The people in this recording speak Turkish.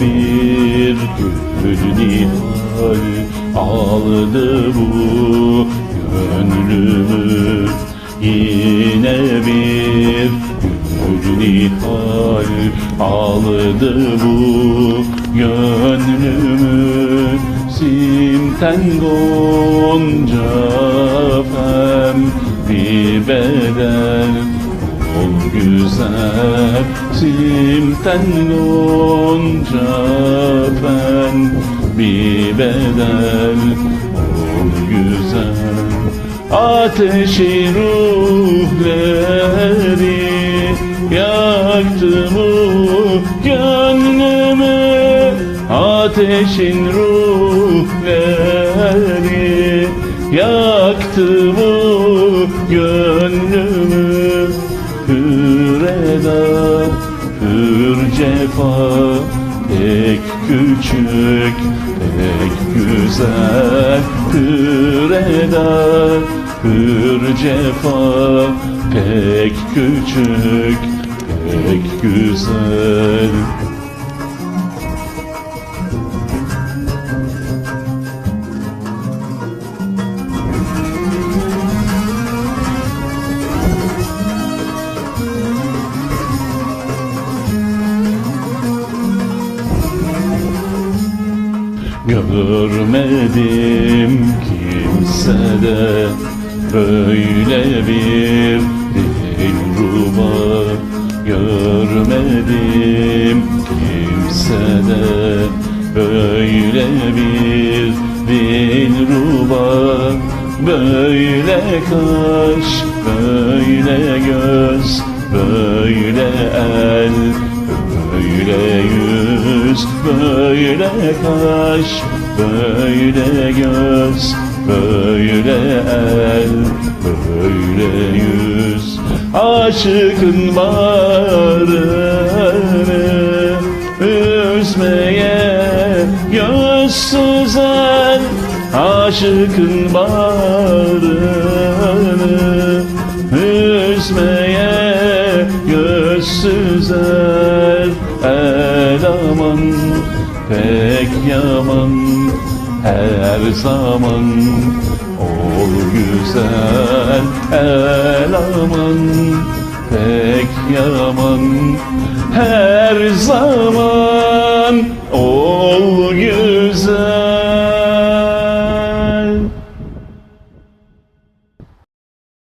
bir gül nihal aldı bu gönlümü. Yine bir gül nihal aldı bu gönlümü. Simten gonca fem gonca fen bir bedel Ol güzel. Ateşi ruhleri yaktı bu gönlümü ateşin ruhleri yaktı bu gönlümü eda hür cefa pek küçük pek güzel. Hür eda hür cefa pek küçük pek güzel Görmedim kimsede böyle bir dilruba Görmedim kimsede böyle bir dilruba Böyle kaş, böyle göz, böyle el Böyle yüz, böyle kaş, böyle göz, böyle el, böyle yüz. Aşıkın bağrını üzmeye gözsüz el. Aşıkın bağrını aman pek yaman her zaman Ol güzel el aman pek yaman her zaman Ol